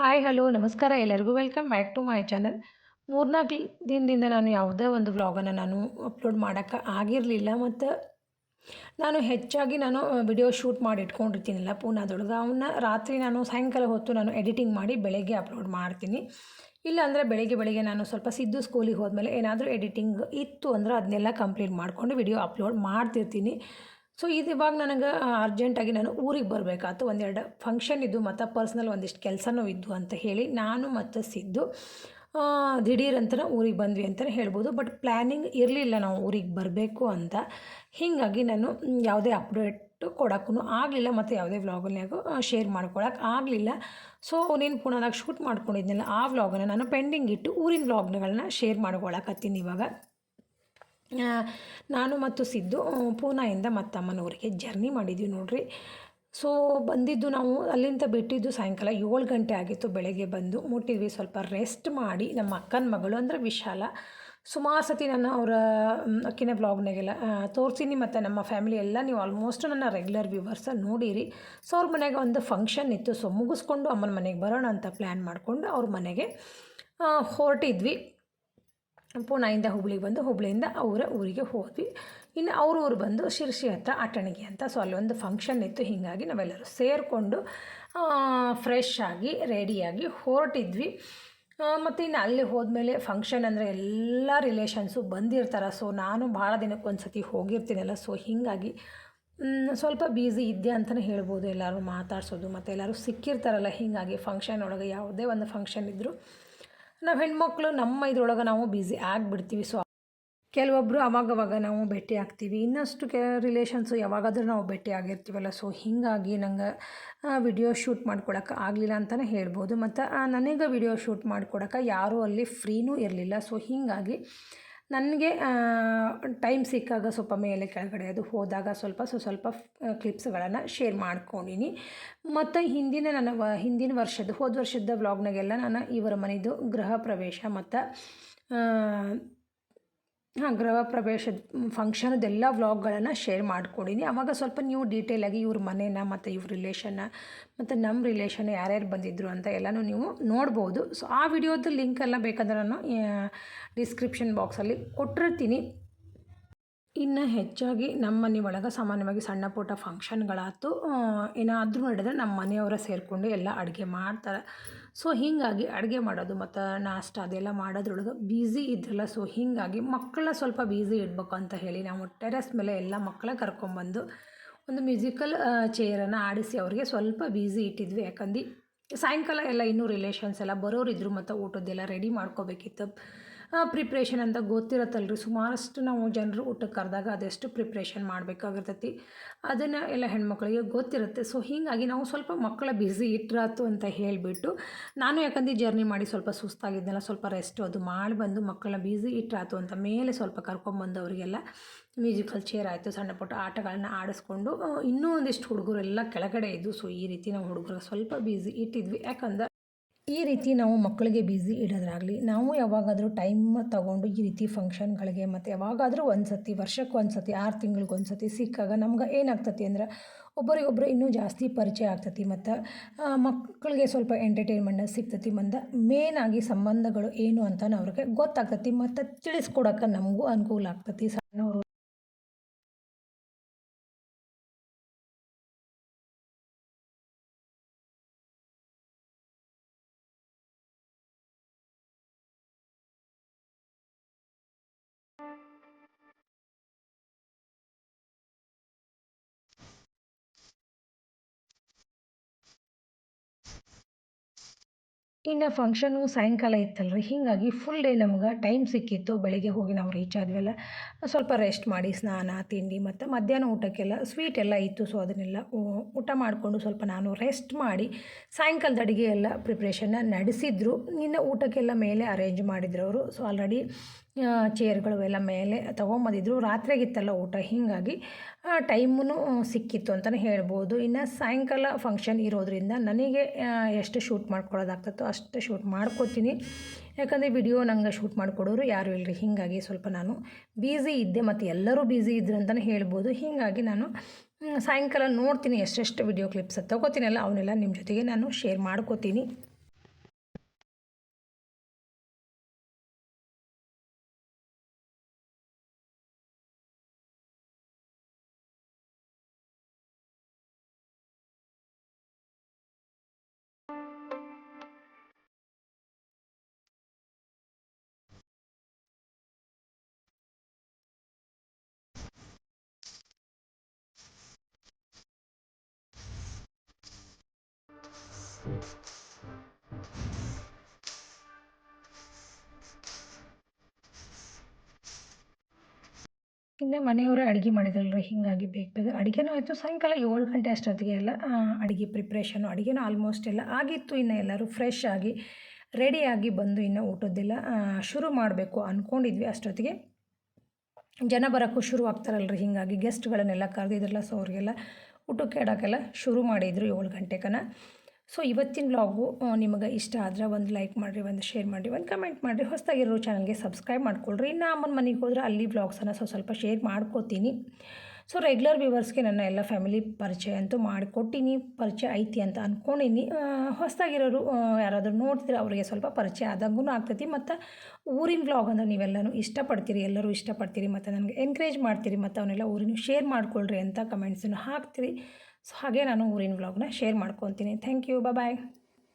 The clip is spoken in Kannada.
ಹಾಯ್ ಹಲೋ ನಮಸ್ಕಾರ ಎಲ್ಲರಿಗೂ. Welcome back to my channel ಮೂರ್ನಾಲ್ಕು ದಿನದಿಂದ ನಾನು ಯಾವುದೇ ಒಂದು ವ್ಲಾಗನ್ನು ನಾನು ಅಪ್ಲೋಡ್ ಮಾಡೋಕ್ಕೆ ಆಗಿರಲಿಲ್ಲ. ಮತ್ತು ನಾನು ಹೆಚ್ಚಾಗಿ ನಾನು ವಿಡಿಯೋ ಶೂಟ್ ಮಾಡಿ ಇಟ್ಕೊಂಡಿರ್ತೀನಲ್ಲ, ಪೂನಾದೊಳಗೆ ಅವನ್ನ ರಾತ್ರಿ ನಾನು ಸಾಯಂಕಾಲ ಹೊತ್ತು ನಾನು ಎಡಿಟಿಂಗ್ ಮಾಡಿ ಬೆಳಗ್ಗೆ ಅಪ್ಲೋಡ್ ಮಾಡ್ತೀನಿ. ಇಲ್ಲಾಂದರೆ ಬೆಳಿಗ್ಗೆ ಬೆಳಿಗ್ಗೆ ನಾನು ಸ್ವಲ್ಪ ಸಿದ್ದು ಸ್ಕೂಲಿಗೆ ಹೋದ್ಮೇಲೆ ಏನಾದರೂ ಎಡಿಟಿಂಗ್ ಇತ್ತು ಅಂದ್ರೆ ಅದನ್ನೆಲ್ಲ ಕಂಪ್ಲೀಟ್ ಮಾಡಿಕೊಂಡು ವಿಡಿಯೋ ಅಪ್ಲೋಡ್ ಮಾಡ್ತಿರ್ತೀನಿ. ಸೊ ಇದು ಇವಾಗ ನನಗೆ ಅರ್ಜೆಂಟಾಗಿ ನಾನು ಊರಿಗೆ ಬರಬೇಕಾಯ್ತು ಒಂದೆರಡು ಫಂಕ್ಷನ್ ಇದ್ದು, ಮತ್ತು ಪರ್ಸ್ನಲ್ ಒಂದಿಷ್ಟು ಕೆಲಸನೂ ಇದ್ದು ಅಂತ ಹೇಳಿ ನಾನು ಮತ್ತು ಸಿದ್ದು. ದಿಢೀರಂತನ ಊರಿಗೆ ಬಂದ್ವಿ ಅಂತಲೇ ಹೇಳ್ಬೋದು. ಬಟ್ ಪ್ಲ್ಯಾನಿಂಗ್ ಇರಲಿಲ್ಲ ನಾವು ಊರಿಗೆ ಬರಬೇಕು ಅಂತ. ಹೀಗಾಗಿ ನಾನು ಯಾವುದೇ ಅಪ್ಡೇಟ್ ಕೊಡೋಕ್ಕೂ ಆಗಲಿಲ್ಲ. ಮತ್ತು ಯಾವುದೇ ವ್ಲಾಗನ್ಯಾಗೂ ಶೇರ್ ಮಾಡ್ಕೊಳಕ್ಕೆ ಆಗಲಿಲ್ಲ. ಸೊ ನೀನು ಪುಣದಾಗ ಶೂಟ್ ಮಾಡ್ಕೊಂಡಿದ್ನಲ್ಲ, ಆ ವ್ಲಾಗನ್ನು ನಾನು ಪೆಂಡಿಂಗ್ ಇಟ್ಟು ಊರಿನ ವ್ಲಾಗ್ಗಳನ್ನ ಶೇರ್ ಮಾಡ್ಕೊಳಕತ್ತೀನಿ ಇವಾಗ. ನಾನು ಮತ್ತು ಸಿದ್ದು ಪೂನಾಯಿಂದ ಮತ್ತು ಅಮ್ಮನವರಿಗೆ ಜರ್ನಿ ಮಾಡಿದ್ವಿ ನೋಡ್ರಿ. ಸೊ ಬಂದಿದ್ದು ನಾವು ಅಲ್ಲಿಂದ ಬಿಟ್ಟಿದ್ದು ಸಾಯಂಕಾಲ ಏಳು ಗಂಟೆ ಆಗಿತ್ತು ಬೆಳಗ್ಗೆ ಬಂದು. ಮುಟ್ಟಿದ್ವಿ ಸ್ವಲ್ಪ ರೆಸ್ಟ್ ಮಾಡಿ. ನಮ್ಮ ಅಕ್ಕನ ಮಗಳು ಅಂದರೆ ವಿಶಾಲ. ಸುಮಾರು ಸತಿ ನಾನು ಅವರ ಅಕ್ಕಿನ ಬ್ಲಾಗ್ನಾಗೆಲ್ಲ ತೋರಿಸಿನಿ ಮತ್ತು ನಮ್ಮ ಫ್ಯಾಮಿಲಿ ಎಲ್ಲ. ನೀವು ಆಲ್ಮೋಸ್ಟ್ ನನ್ನ ರೆಗ್ಯುಲರ್ ವ್ಯೂವರ್ಸ ನೋಡಿರಿ. ಸೊ ಅವ್ರ ಮನೆಗೆ ಒಂದು ಫಂಕ್ಷನ್ ಇತ್ತು. ಸೊ ಮುಗಿಸ್ಕೊಂಡು ಅಮ್ಮನ ಮನೆಗೆ ಬರೋಣ ಅಂತ ಪ್ಲ್ಯಾನ್ ಮಾಡಿಕೊಂಡು ಅವ್ರ ಮನೆಗೆ ಹೊರಟಿದ್ವಿ. ಪೂನಾಯಿಂದ ಹುಬ್ಳಿಗೆ ಬಂದು ಹುಬ್ಳಿಯಿಂದ ಅವರ ಊರಿಗೆ ಹೋದ್ವಿ. ಇನ್ನು ಅವ್ರ ಊರು ಬಂದು ಶಿರ್ಸಿ ಹತ್ರ ಅಟಣಿಗೆ ಅಂತ. ಸೊ ಅಲ್ಲೊಂದು ಫಂಕ್ಷನ್ ಇತ್ತು. ಹೀಗಾಗಿ ನಾವೆಲ್ಲರೂ ಸೇರಿಕೊಂಡು ಫ್ರೆಶ್ ಆಗಿ ರೆಡಿಯಾಗಿ ಹೊರಟಿದ್ವಿ. ಮತ್ತು ಇನ್ನು ಅಲ್ಲಿ ಹೋದ್ಮೇಲೆ ಫಂಕ್ಷನ್ ಅಂದರೆ ಎಲ್ಲ ರಿಲೇಷನ್ಸು ಬಂದಿರ್ತಾರೆ. ಸೊ ನಾನು ಭಾಳ ದಿನಕ್ಕೆ ಒಂದು ಸತಿ ಹೋಗಿರ್ತೀನಲ್ಲ. ಸೊ ಹೀಗಾಗಿ ಸ್ವಲ್ಪ ಬ್ಯುಸಿ ಇದ್ದೆ ಅಂತಲೇ ಹೇಳ್ಬೋದು. ಎಲ್ಲರೂ ಮಾತಾಡ್ಸೋದು, ಮತ್ತು ಎಲ್ಲರೂ ಸಿಕ್ಕಿರ್ತಾರಲ್ಲ. ಹೀಗಾಗಿ ಫಂಕ್ಷನ್ ಒಳಗೆ ಯಾವುದೇ ಒಂದು ಫಂಕ್ಷನ್ ಇದ್ದರೂ ನಾವು ಹೆಣ್ಮಕ್ಳು ನಮ್ಮ ಇದ್ರೊಳಗೆ ನಾವು ಬ್ಯುಸಿ ಆಗಿಬಿಡ್ತೀವಿ. ಸೊ ಕೆಲವೊಬ್ಬರು ಅವಾಗವಾಗ ನಾವು ಭೇಟಿ ಆಗ್ತೀವಿ. ಇನ್ನಷ್ಟು ಕೆ ರಿಲೇಷನ್ಸು ಯಾವಾಗಾದರೂ ನಾವು ಭೇಟಿ ಆಗಿರ್ತೀವಲ್ಲ. ಸೊ ಹೀಗಾಗಿ ನಂಗೆ ವಿಡಿಯೋ ಶೂಟ್ ಮಾಡ್ಕೊಳಕ್ಕೆ ಆಗಲಿಲ್ಲ ಅಂತಲೇ ಹೇಳ್ಬೋದು. ಮತ್ತು ನನಗೆ ವಿಡಿಯೋ ಶೂಟ್ ಮಾಡ್ಕೊಡಕ್ಕೆ ಯಾರೂ ಅಲ್ಲಿ ಫ್ರೀನೂ ಇರಲಿಲ್ಲ. ಸೊ ಹೀಗಾಗಿ ನನಗೆ ಟೈಮ್ ಸಿಕ್ಕಾಗ ಸ್ವಲ್ಪ ಮೇಲೆ ಕೆಳಗಡೆ ಅದು ಹೋದಾಗ ಸ್ವಲ್ಪ ಸೊ, ಸ್ವಲ್ಪ ಕ್ಲಿಪ್ಸ್ಗಳನ್ನು ಶೇರ್ ಮಾಡ್ಕೊಂಡಿನಿ. ಮತ್ತು ಹಿಂದಿನ ನನ್ನ ವ, ಹಿಂದಿನ ವರ್ಷದ ಹೋದ ವರ್ಷದ ವ್ಲಾಗ್ನಾಗೆಲ್ಲ ನಾನು ಇವರ ಮನೆಯದು ಗೃಹ ಪ್ರವೇಶ ಮತ್ತು ಹಾಂ ಗೃಹ ಪ್ರವೇಶದ ಫಂಕ್ಷನದೆಲ್ಲ ವ್ಲಾಗ್ಗಳನ್ನು ಶೇರ್ ಮಾಡ್ಕೊಂಡಿನಿ. ಆವಾಗ ಸ್ವಲ್ಪ ನೀವು ಡೀಟೇಲಾಗಿ ಇವ್ರ ಮನೇನ ಮತ್ತು ಇವ್ರ ರಿಲೇಷನ್ನ ಮತ್ತು ನಮ್ಮ ರಿಲೇಷನ್ ಯಾರ್ಯಾರು ಬಂದಿದ್ದರು ಅಂತ ಎಲ್ಲನೂ ನೀವು ನೋಡ್ಬೋದು. ಸೊ ಆ ವಿಡಿಯೋದ ಲಿಂಕ್ ಎಲ್ಲ ಬೇಕಾದ್ರೆ ನಾನು ಡಿಸ್ಕ್ರಿಪ್ಷನ್ ಬಾಕ್ಸಲ್ಲಿ ಕೊಟ್ಟಿರ್ತೀನಿ. ಇನ್ನು ಹೆಚ್ಚಾಗಿ ನಮ್ಮ ಮನೆ ಒಳಗೆ ಸಾಮಾನ್ಯವಾಗಿ ಸಣ್ಣ ಪುಟ್ಟ ಫಂಕ್ಷನ್ಗಳಾಯ್ತು ಏನಾದರೂ ನಡೆದ್ರೆ ನಮ್ಮ ಮನೆಯವರ ಸೇರಿಕೊಂಡು ಎಲ್ಲ ಅಡುಗೆ ಮಾಡ್ತಾರೆ. ಸೊ ಹೀಗಾಗಿ ಅಡುಗೆ ಮಾಡೋದು ಮತ್ತು ನಾಷ್ಟ ಅದೆಲ್ಲ ಮಾಡೋದ್ರೊಳಗೆ ಬ್ಯುಸಿ ಇದ್ರಲ್ಲ ಸೊ ಹೀಗಾಗಿ ಮಕ್ಕಳ ಸ್ವಲ್ಪ ಬ್ಯುಸಿ ಇಡಬೇಕು ಅಂತ ಹೇಳಿ ನಾವು ಟೆರೆಸ್ ಮೇಲೆ ಎಲ್ಲ ಮಕ್ಕಳ ಕರ್ಕೊಂಬಂದು ಒಂದು ಮ್ಯೂಸಿಕಲ್ ಚೇರನ್ನು ಆಡಿಸಿ ಅವರಿಗೆ ಸ್ವಲ್ಪ ಬ್ಯುಸಿ ಇಟ್ಟಿದ್ವಿ. ಯಾಕಂದು ಸಾಯಂಕಾಲ ಎಲ್ಲ ಇನ್ನೂ ರಿಲೇಷನ್ಸ್ ಎಲ್ಲ ಬರೋರಿದ್ರು ಮತ್ತು ಊಟದ್ದೆಲ್ಲ ರೆಡಿ ಮಾಡ್ಕೋಬೇಕಿತ್ತು. ಪ್ರಿಪ್ರೇಷನ್ ಅಂತ ಗೊತ್ತಿರತ್ತಲ್ರಿ. ಸುಮಾರಷ್ಟು ನಾವು ಜನರು ಊಟಕ್ಕೆ ಕರೆದಾಗ ಅದೆಷ್ಟು ಪ್ರಿಪ್ರೇಷನ್ ಮಾಡಬೇಕಾಗಿರ್ತೈತಿ, ಅದನ್ನು ಎಲ್ಲ ಹೆಣ್ಮಕ್ಳಿಗೆ ಗೊತ್ತಿರುತ್ತೆ. ಸೊ ಹೀಗಾಗಿ ನಾವು ಸ್ವಲ್ಪ ಮಕ್ಕಳ ಬ್ಯುಸಿ ಇಟ್ರಾತು ಅಂತ ಹೇಳಿಬಿಟ್ಟು, ನಾನು ಯಾಕಂದ್ರೆ ಜರ್ನಿ ಮಾಡಿ ಸ್ವಲ್ಪ ಸುಸ್ತಾಗಿದ್ದೆಲ್ಲ, ಸ್ವಲ್ಪ ರೆಸ್ಟ್ ಅದು ಮಾಡಿ ಬಂದು ಮಕ್ಕಳ ಬ್ಯುಸಿ ಇಟ್ರಾತು ಅಂತ ಮೇಲೆ ಸ್ವಲ್ಪ ಕರ್ಕೊಂಬಂದು ಅವರಿಗೆಲ್ಲ ಮ್ಯೂಸಿಕಲ್ ಚೇರ್ ಆಯಿತು, ಸಣ್ಣ ಪುಟ್ಟ ಆಟಗಳನ್ನ ಆಡಿಸ್ಕೊಂಡು ಇನ್ನೂ ಒಂದಿಷ್ಟು ಹುಡುಗರೆಲ್ಲ ಕೆಳಗಡೆ ಇದ್ದು ಸೊ ಈ ರೀತಿ ನಾವು ಹುಡುಗರು ಸ್ವಲ್ಪ ಬ್ಯುಸಿ ಇಟ್ಟಿದ್ವಿ. ಯಾಕಂದ್ರೆ ಈ ರೀತಿ ನಾವು ಮಕ್ಕಳಿಗೆ ಬ್ಯುಸಿ ಇಡೋದ್ರಾಗಲಿ, ನಾವು ಯಾವಾಗಾದರೂ ಟೈಮ್ ತಗೊಂಡು ಈ ರೀತಿ ಫಂಕ್ಷನ್ಗಳಿಗೆ ಮತ್ತು ಯಾವಾಗಾದರೂ ಒಂದು ಸತಿ ವರ್ಷಕ್ಕೆ ಒಂದು ಸತಿ ಆರು ತಿಂಗಳಿಗೆ ಒಂದು ಸತಿ ಸಿಕ್ಕಾಗ ನಮ್ಗೆ ಏನಾಗ್ತತಿ ಅಂದ್ರೆ ಒಬ್ಬರಿಗೊಬ್ಬರು ಇನ್ನೂ ಜಾಸ್ತಿ ಪರಿಚಯ ಆಗ್ತತಿ ಮತ್ತು ಮಕ್ಕಳಿಗೆ ಸ್ವಲ್ಪ ಎಂಟರ್ಟೈನ್ಮೆಂಟ್ ಸಿಗ್ತತಿ ಮಂದ ಮೇನ್ ಆಗಿ ಸಂಬಂಧಗಳು ಏನು ಅಂತ ಅವ್ರಿಗೆ ಗೊತ್ತಾಗ್ತತಿ ಮತ್ತು ತಿಳಿಸ್ಕೊಡೋಕೆ ನಮಗೂ ಅನುಕೂಲ ಆಗ್ತತಿ ಸಣ್ಣವರು. ಇನ್ನು ಫಂಕ್ಷನು ಸಾಯಂಕಾಲ ಇತ್ತಲ್ರಿ. ಹೀಗಾಗಿ ಫುಲ್ ಡೇ ನಮ್ಗೆ ಟೈಮ್ ಸಿಕ್ಕಿತ್ತು ಬೆಳಿಗ್ಗೆ ಹೋಗಿ ನಾವು ರೀಚ್ ಆದ್ವಲ್ಲ ಸ್ವಲ್ಪ ರೆಸ್ಟ್ ಮಾಡಿ, ಸ್ನಾನ, ತಿಂಡಿ ಮತ್ತು ಮಧ್ಯಾಹ್ನ ಊಟಕ್ಕೆಲ್ಲ ಸ್ವೀಟ್ ಎಲ್ಲ ಇತ್ತು. ಸೊ ಅದನ್ನೆಲ್ಲ ಊಟ ಮಾಡಿಕೊಂಡು ಸ್ವಲ್ಪ ನಾನು ರೆಸ್ಟ್ ಮಾಡಿ ಸಾಯಂಕಾಲದ ಅಡುಗೆ ಎಲ್ಲ ಪ್ರಿಪ್ರೇಷನ್ನ ನಡೆಸಿದ್ರು. ಇನ್ನು ಊಟಕ್ಕೆಲ್ಲ ಮೇಲೆ ಅರೇಂಜ್ ಮಾಡಿದ್ರು ಅವರು. ಸೊ ಆಲ್ರೆಡಿ ಚೇರ್ಗಳು ಎಲ್ಲ ಮೇಲೆ ತೊಗೊಂಬಂದಿದ್ರು. ರಾತ್ರಿಗಿತ್ತಲ್ಲ ಊಟ, ಹೀಗಾಗಿ ಟೈಮೂ ಸಿಕ್ಕಿತ್ತು ಅಂತಲೇ ಹೇಳ್ಬೋದು. ಇನ್ನು ಸಾಯಂಕಾಲ ಫಂಕ್ಷನ್ ಇರೋದ್ರಿಂದ ನನಗೆ ಎಷ್ಟು ಶೂಟ್ ಮಾಡ್ಕೊಳ್ಳೋದಾಗ್ತತ್ತೋ ಅಷ್ಟು ಶೂಟ್ ಮಾಡ್ಕೋತೀನಿ. ಯಾಕಂದರೆ ವಿಡಿಯೋ ನಂಗೆ ಶೂಟ್ ಮಾಡಿಕೊಡೋರು ಯಾರು ಇಲ್ಲರಿ ಹೀಗಾಗಿ ಸ್ವಲ್ಪ ನಾನು ಬ್ಯುಸಿ ಇದ್ದೆ ಮತ್ತು ಎಲ್ಲರೂ ಬ್ಯುಸಿ ಇದ್ರು ಅಂತಲೇ ಹೇಳ್ಬೋದು. ಹೀಗಾಗಿ ನಾನು ಸಾಯಂಕಾಲ ನೋಡ್ತೀನಿ ಎಷ್ಟೆಷ್ಟು ವಿಡಿಯೋ ಕ್ಲಿಪ್ಸ್ ತಗೋತೀನಲ್ಲ, ಅವನ್ನೆಲ್ಲ ನಿಮ್ಮ ಜೊತೆಗೆ ನಾನು ಶೇರ್ ಮಾಡ್ಕೋತೀನಿ. ಇನ್ನು ಮನೆಯವರೇ ಅಡುಗೆ ಮಾಡಿದ್ರಲ್ರಿ, ಹೀಗಾಗಿ ಬೇಗ ಬೇಗ. ಅಡುಗೆನೂ ಆಯಿತು, ಸಾಯಂಕಾಲ ಏಳು ಗಂಟೆ ಅಷ್ಟೊತ್ತಿಗೆ ಎಲ್ಲ ಅಡುಗೆ ಪ್ರಿಪ್ರೇಷನು ಅಡುಗೆನೂ ಆಲ್ಮೋಸ್ಟ್ ಎಲ್ಲ ಆಗಿತ್ತು. ಇನ್ನು ಎಲ್ಲರೂ ಫ್ರೆಶ್ ಆಗಿ ರೆಡಿಯಾಗಿ ಬಂದು ಇನ್ನು ಊಟದ್ದೆಲ್ಲ ಶುರು ಮಾಡಬೇಕು ಅಂದ್ಕೊಂಡಿದ್ವಿ ಅಷ್ಟೊತ್ತಿಗೆ. ಜನ ಬರೋಕ್ಕೂ ಶುರು ಆಗ್ತಾರಲ್ರಿ, ಹೀಗಾಗಿ ಗೆಸ್ಟ್ಗಳನ್ನೆಲ್ಲ ಕರೆದಿದ್ರಲ್ಲ ಸೊ ಅವ್ರಿಗೆಲ್ಲ ಊಟಕ್ಕೆ ಇಡೋಕ್ಕೆಲ್ಲ ಶುರು ಮಾಡಿದರು ಏಳು ಗಂಟೆಗನ ಸೊ ಇವತ್ತಿನ ವ್ಲಾಗು ನಿಮಗೆ ಇಷ್ಟ ಆದ್ರೆ ಒಂದು ಲೈಕ್ ಮಾಡಿರಿ, ಒಂದು ಶೇರ್ ಮಾಡಿರಿ, ಒಂದು ಕಮೆಂಟ್ ಮಾಡಿರಿ. ಹೊಸದಾಗಿರೋ ಚಾನಲ್ಗೆ ಸಬ್ಸ್ಕ್ರೈಬ್ ಮಾಡ್ಕೊಳ್ರಿ. ಇನ್ನು ಅಮ್ಮನ ಮನೆಗೆ ಹೋದ್ರೆ ಅಲ್ಲಿ ವ್ಲಾಗ್ಸನ್ನು ಸ್ವಲ್ಪ ಸ್ವಲ್ಪ ಶೇರ್ ಮಾಡ್ಕೋತೀನಿ. ಸೊ ರೆಗ್ಯುಲರ್ ವ್ಯೂವರ್ಸ್ಗೆ ನನ್ನ ಎಲ್ಲ ಫ್ಯಾಮಿಲಿ ಪರಿಚಯ ಅಂತೂ ಮಾಡಿಕೊಟ್ಟಿನಿ. ಪರಿಚಯ ಐತಿ ಅಂತ ಅಂದ್ಕೊಂಡಿನಿ ಹೊಸದಾಗಿರೋರು ಯಾರಾದರೂ ನೋಡ್ತೀರ ಅವರಿಗೆ ಸ್ವಲ್ಪ ಪರಿಚಯ ಆದಂಗೂ ಆಗ್ತೈತಿ. ಮತ್ತು ಊರಿನ ವ್ಲಾಗ್ ಅಂದರೆ ನೀವೆಲ್ಲರೂ ಇಷ್ಟಪಡ್ತೀರಿ, ಎಲ್ಲರೂ ಇಷ್ಟಪಡ್ತೀರಿ, ಮತ್ತು ನನಗೆ ಎನ್ಕರೇಜ್ ಮಾಡ್ತೀರಿ, ಮತ್ತು ಅವನ್ನೆಲ್ಲ ಊರಿನ ಶೇರ್ ಮಾಡ್ಕೊಳ್ರಿ ಅಂತ ಕಮೆಂಟ್ಸನ್ನು ಹಾಕ್ತೀರಿ. ಸೊ ಹಾಗೆ ನಾನು ಊರಿನ ವ್ಲಾಗ್ನ ಶೇರ್ ಮಾಡ್ಕೊತೀನಿ. Thank you. ಬಾಯ್